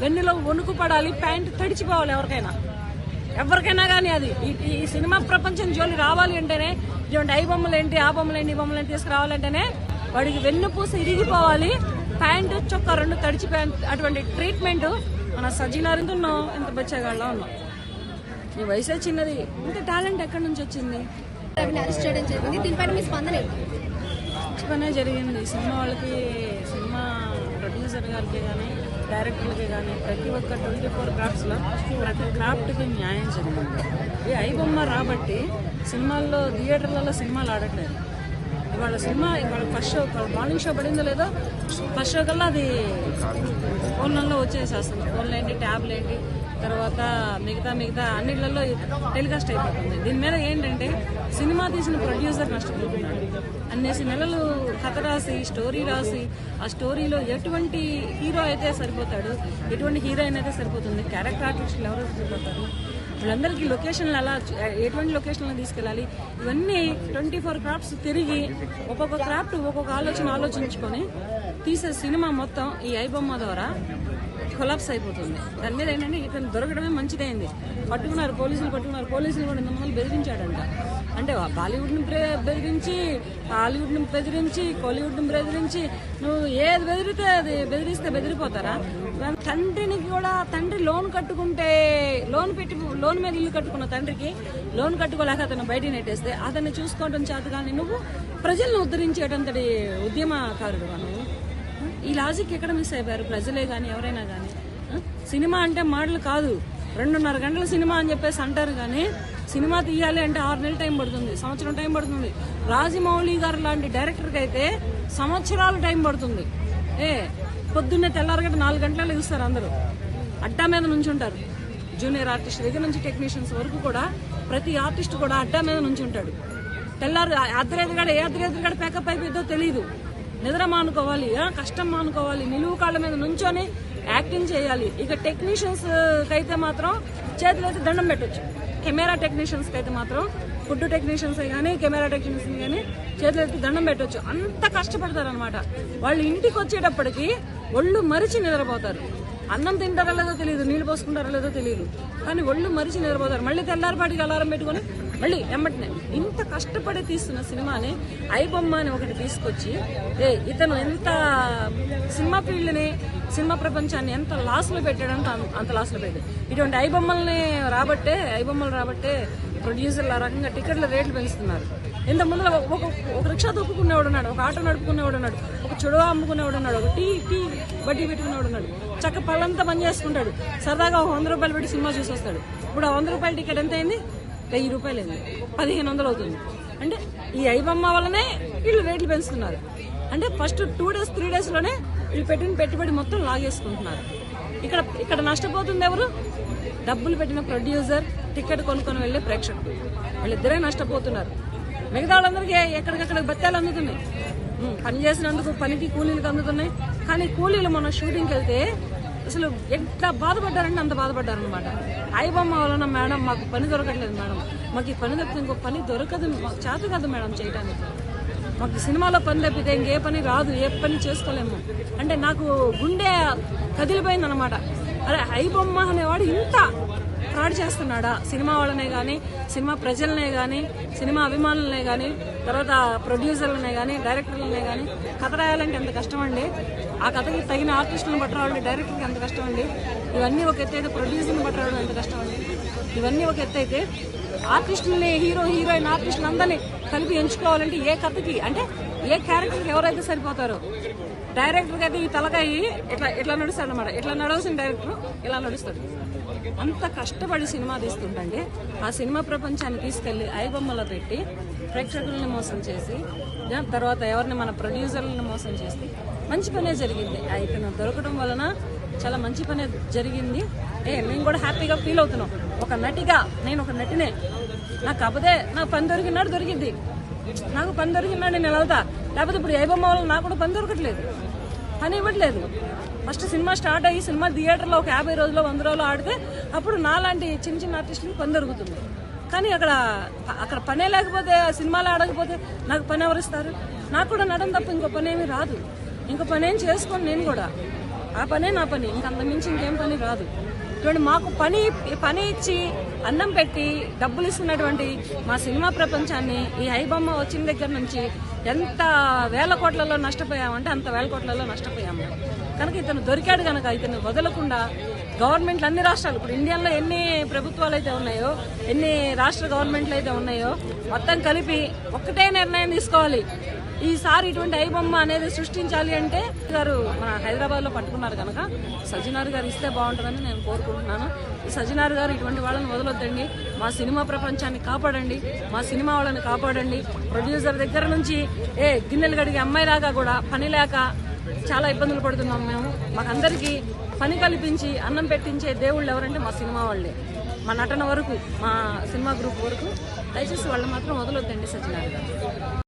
వెన్నులో వణుకు పడాలి ప్యాంట్ తడిచిపోవాలి ఎవరికైనా. ఎవరికైనా కానీ అది. ఈ- ఈ సినిమా ప్రపంచం జోలి రావాలి అంటేనే ఇటువంటి ఐ బొమ్మలు ఏంటి ఆ బొమ్మలు ఏంటి ఈ బొమ్మలు ఏంటి తీసుకురావాలంటేనే వాడికి వెన్నుపూస ఇరిగిపోవాలి ప్యాంటు చొక్కా రెండు తడిచిపోయే అటువంటి ట్రీట్మెంట్ మన సజ్జినారింత ఉన్నాం ఇంత బచ్చగాళ్ళ ఉన్నాం. నీ వయసే చిన్నది. ఇంత టాలెంట్ ఎక్కడి నుంచి వచ్చింది? రవిని అరెస్ట్ చేయడం జరిగింది. దీనిపైన మీ స్పందన ఏంటి? మంచి పనే జరిగింది సినిమా వాళ్ళకి సినిమా ప్రొడ్యూసర్ గారికి కానీ డైరెక్టర్లకి కానీ ప్రతి ఒక్క ట్వంటీ ఫోర్ క్రాఫ్ట్స్లో ప్రతి క్రాఫ్ట్కి న్యాయం జరిగింది ఈ ఐబొమ్మ రాబట్టి సినిమాల్లో థియేటర్లలో సినిమాలు ఆడట్లేదు. ఇవాళ సినిమా ఇవాళ ఫస్ట్ షో మార్నింగ్ షో పడిందో లేదో ఫస్ట్ షో కల్లా అది ఫోన్లలో వచ్చేసేస్తుంది. ఫోన్లు ఏంటి ట్యాబ్లు ఏంటి తర్వాత మిగతా మిగతా అన్నిట్లలో టెలికాస్ట్ అయిపోతుంది. దీని మీద ఏంటంటే సినిమా తీసిన ప్రొడ్యూసర్ నష్టపోతున్నాడు అన్నేసి నెలలు కథ రాసి స్టోరీ రాసి ఆ స్టోరీలో ఎటువంటి హీరో అయితే సరిపోతాడు? ఎటువంటి హీరోయిన్ అయితే సరిపోతుంది? క్యారెక్టర్ ఆర్టిస్టులు ఎవరు సరిపోతారు? వీళ్ళందరికీ లొకేషన్లు ఎలా ఎటువంటి లొకేషన్లో తీసుకెళ్ళాలి? ఇవన్నీ ట్వంటీ ఫోర్ క్రాఫ్ట్స్ తిరిగి ఒక్కొక్క క్రాఫ్ట్ ఒక్కొక్క ఆలోచన ఆలోచించుకొని తీసే సినిమా మొత్తం ఈ ఐబొమ్మ ద్వారా కొలాప్స్ అయిపోతుంది. దాని మీద ఏంటంటే ఇతను దొరకడమే మంచిదైంది పట్టుకున్నారు పోలీసులు పట్టుకున్నారు పోలీసులు కూడా ఇంతమంది బెదిరించాడంట. అంటే బాలీవుడ్ని బెదిరించి హాలీవుడ్ని బెదిరించి కోలీవుడ్ని బెదిరించి నువ్వు ఏది బెదిరితే అది బెదిరిస్తే బెదిరిపోతారా? తండ్రిని కూడా తండ్రి లోన్ కట్టుకుంటే లోన్ పెట్టి లోన్ మీద ఇల్లు కట్టుకున్న తండ్రికి లోన్ కట్టుకోలేక అతను బయట నెట్టేస్తే అతన్ని చూసుకోవడం చేత కానీ నువ్వు ప్రజలను ఉద్ధరించేటంతటి ఉద్యమకారుడు నువ్వు? ఈ లాజిక్ ఎక్కడ మిస్ అయిపోయారు? ప్రజలే కానీ ఎవరైనా కానీ సినిమా అంటే మాటలు కాదు. రెండున్నర గంటల సినిమా అని చెప్పేసి అంటారు కానీ సినిమా తీయాలి అంటే ఆరు నెలలు టైం పడుతుంది. సంవత్సరం టైం పడుతుంది. రాజమౌళి గారు లాంటి డైరెక్టర్కి అయితే సంవత్సరాలు టైం పడుతుంది. ఏ పొద్దున్నే తెల్లారగంట నాలుగు గంటలకు లెగుస్తారు అందరూ. అడ్డా మీద నుంచి ఉంటారు జూనియర్ ఆర్టిస్ట్ దగ్గర నుంచి టెక్నీషియన్స్ వరకు కూడా ప్రతి ఆర్టిస్ట్ కూడా అడ్డా మీద నుంచి ఉంటాడు తెల్లారు అర్ధరేతుగాడ ఏ అర్ధరేతుగాడ ప్యాకప్ అయిపోయిందో తెలియదు నిద్ర మానుకోవాలి కష్టం మానుకోవాలి నిలువు కాళ్ళ మీద నుంచొని యాక్టింగ్ చేయాలి. ఇక టెక్నీషియన్స్ అయితే మాత్రం చేతులు అయితే దండం పెట్టొచ్చు. కెమెరా టెక్నీషియన్స్ అయితే మాత్రం ఫుడ్ టెక్నీషియన్స్ కానీ కెమెరా టెక్నీషియన్స్ కానీ చేతులు ఎత్తి దండం పెట్టొచ్చు. అంత కష్టపడతారు అనమాట వాళ్ళు ఇంటికి వచ్చేటప్పటికి ఒళ్ళు మరిచి నిద్రపోతారు. అన్నం తింటారో లేదో తెలియదు నీళ్ళు పోసుకుంటారో లేదో తెలియదు కానీ ఒళ్ళు మరిచి నిద్రపోతారు. మళ్ళీ తెల్లారిపాటికి అలారం పెట్టుకొని మళ్ళీ ఎమ్మటినే ఇంత కష్టపడి తీస్తున్న సినిమాని ఐబొమ్మ అని ఒకటి తీసుకొచ్చి ఏ ఇతను ఎంత సినిమా ఫీల్డ్ని సినిమా ప్రపంచాన్ని ఎంత లాస్లో పెట్టాడంటే అంత- అంత లాస్లో పెట్టాడు. ఇటువంటి ఐబొమ్మల్ని రాబట్టే ఐబొమ్మలు రాబట్టే ప్రొడ్యూసర్లు ఆ రకంగా టికెట్ల రేట్లు పెంచుతున్నారు. ఇంత ముందు ఒక ఒక రిక్షా తొక్కుకునేవాడు ఉన్నాడు ఒక ఆటో నడుపుకునేవాడు ఉన్నాడు ఒక చుడవ అమ్ముకునేవాడు ఉన్నాడు ఒక టీ టీ బడ్డీ పెట్టుకునేవాడు ఉన్నాడు. చక్క పళ్ళంతా పని చేసుకుంటాడు. సరదాగా ఒక వంద రూపాయలు పెట్టి సినిమా చూసి వస్తాడు ఇప్పుడు ఆ వంద రూపాయల టికెట్ ఎంత అయింది వెయ్యి రూపాయలు అయింది పదిహేను వందలు అవుతుంది అంటే ఈ ఐబొమ్మ వల్లనే వీళ్ళు రేట్లు పెంచుతున్నారు. అంటే ఫస్ట్ టూ డేస్ త్రీ డేస్లోనే వీళ్ళు పెట్టిన పెట్టుబడి మొత్తం లాగేసుకుంటున్నారు. ఇక్కడ ఇక్కడ నష్టపోతుంది ఎవరు? డబ్బులు పెట్టిన ప్రొడ్యూసర్ టికెట్ కొనుక్కొని వెళ్ళే ప్రేక్షకుడు వీళ్ళిద్దరే నష్టపోతున్నారు. మిగతా వాళ్ళందరికీ ఎక్కడికక్కడ బత్తాలు అందుతున్నాయి. పని చేసినందుకు పనికి కూలీలకు అందుతున్నాయి. కానీ కూలీలు మన షూటింగ్కి వెళ్తే అసలు ఎంత బాధపడ్డారంటే అంత బాధపడ్డారనమాట ఐబొమ్మ వలన మేడం మాకు పని దొరకట్లేదు మేడం. మాకు ఈ పని తప్పితే ఇంకో పని దొరకదు మాకు చేత కాదు మేడం చేయడానికి మాకు సినిమాలో పని తప్పితే ఇంకే పని రాదు ఏ పని చేసుకోలేము. అంటే నాకు గుండె కదిలిపోయింది అనమాట అరే ఐబొమ్మ అనేవాడు ఇంత ఫ్రాడ్ చేస్తున్నాడా? సినిమా వాళ్ళనే కానీ సినిమా ప్రజలనే కానీ సినిమా అభిమానులనే కానీ తర్వాత ప్రొడ్యూసర్లనే కానీ డైరెక్టర్లనే కానీ కథ రాయాలంటే ఎంత కష్టం అండి ఆ కథకి తగిన ఆర్టిస్టులను పట్టరావాలంటే డైరెక్టర్కి ఎంత కష్టం అండి ఇవన్నీ ఒక ఎత్తు అయితే ప్రొడ్యూసర్ని పట్టరావడం ఎంత కష్టం అండి ఇవన్నీ ఒక ఎత్తు అయితే ఆర్టిస్టుల్ని హీరో హీరోయిన్ ఆర్టిస్టులు అందరినీ కలిపి ఎంచుకోవాలంటే ఏ కథకి అంటే ఏ క్యారెక్టర్కి ఎవరైతే సరిపోతారో. డైరెక్టర్కి అయితే ఈ తలకాయి ఇట్లా ఇట్లా నడుస్తాడు అనమాట ఇట్లా నడవలసిన డైరెక్టర్ ఇలా నడుస్తాడు. అంత కష్టపడి సినిమా తీస్తుంటే ఆ సినిమా ప్రపంచాన్ని తీసుకెళ్ళి ఐబొమ్మలో పెట్టి ప్రేక్షకుల్ని మోసం చేసి తర్వాత ఎవరిని మన ప్రొడ్యూసర్లను మోసం చేసి మంచి పనే జరిగింది. ఆ ఇతను దొరకడం వలన చాలా మంచి పనే జరిగింది. ఏ మేము కూడా హ్యాపీగా ఫీల్ అవుతున్నాం. ఒక నటిగా నేను ఒక నటినే. నాకు కాకపోతే నాకు పని దొరికినాడు దొరికింది నాకు పని దొరికినాడు నేను వెళ్తా. లేకపోతే ఇప్పుడు ఏ బొమ్మ వల్ల నాకు కూడా పని దొరకట్లేదు. పని ఇవ్వట్లేదు. ఫస్ట్ సినిమా స్టార్ట్ అయ్యి సినిమా థియేటర్లో ఒక యాభై రోజులు వంద రోజులు ఆడితే అప్పుడు నాలాంటి చిన్న చిన్న ఆర్టిస్టులకి పని దొరుకుతుంది. కానీ అక్కడ అక్కడ పనే లేకపోతే సినిమాలు ఆడకపోతే నాకు పని ఎవరిస్తారు నాకు కూడా నడం తప్ప ఇంకో పని ఏమీ రాదు. ఇంకో పని ఏం చేసుకోను నేను కూడా. ఆ పనే నా పని. ఇంకంత మించి ఇంకేం పని రాదు. చూడండి మాకు పని పని ఇచ్చి అన్నం పెట్టి డబ్బులు ఇస్తున్నటువంటి మా సినిమా ప్రపంచాన్ని ఈ ఐబొమ్మ వచ్చిన దగ్గర నుంచి ఎంత వేల కోట్లలో నష్టపోయామంటే అంత వేల కోట్లలో నష్టపోయాము. కనుక ఇతను దొరికాడు కనుక ఇతను వదలకుండా గవర్నమెంట్లు అన్ని రాష్ట్రాలు ఇప్పుడు ఇండియాలో ఎన్ని ప్రభుత్వాలు అయితే ఉన్నాయో ఎన్ని రాష్ట్ర గవర్నమెంట్లు అయితే ఉన్నాయో మొత్తం కలిపి ఒక్కటే నిర్ణయం తీసుకోవాలి. ఈసారి ఇటువంటి ఐబొమ్మ అనేది సృష్టించాలి అంటే గారు మన హైదరాబాద్లో పట్టుకున్నారు కనుక సజ్జనార్ గారు ఇస్తే బాగుంటుందని నేను కోరుకుంటున్నాను. ఈ సజ్జనార్ గారు ఇటువంటి వాళ్ళని వదలొద్దండి. మా సినిమా ప్రపంచాన్ని కాపాడండి. మా సినిమా వాళ్ళని కాపాడండి. ప్రొడ్యూసర్ దగ్గర నుంచి ఏ గిన్నెలు గడిగే అమ్మాయిలాగా కూడా పని లేక చాలా ఇబ్బందులు పడుతున్నాం మేము. మాకందరికీ పని కల్పించి అన్నం పెట్టించే దేవుళ్ళు ఎవరంటే మా సినిమా వాళ్ళే. మా నటన వరకు మా సినిమా గ్రూప్ వరకు. దయచేసి వాళ్ళు మాత్రం వదలొద్దండి సజ్జనార్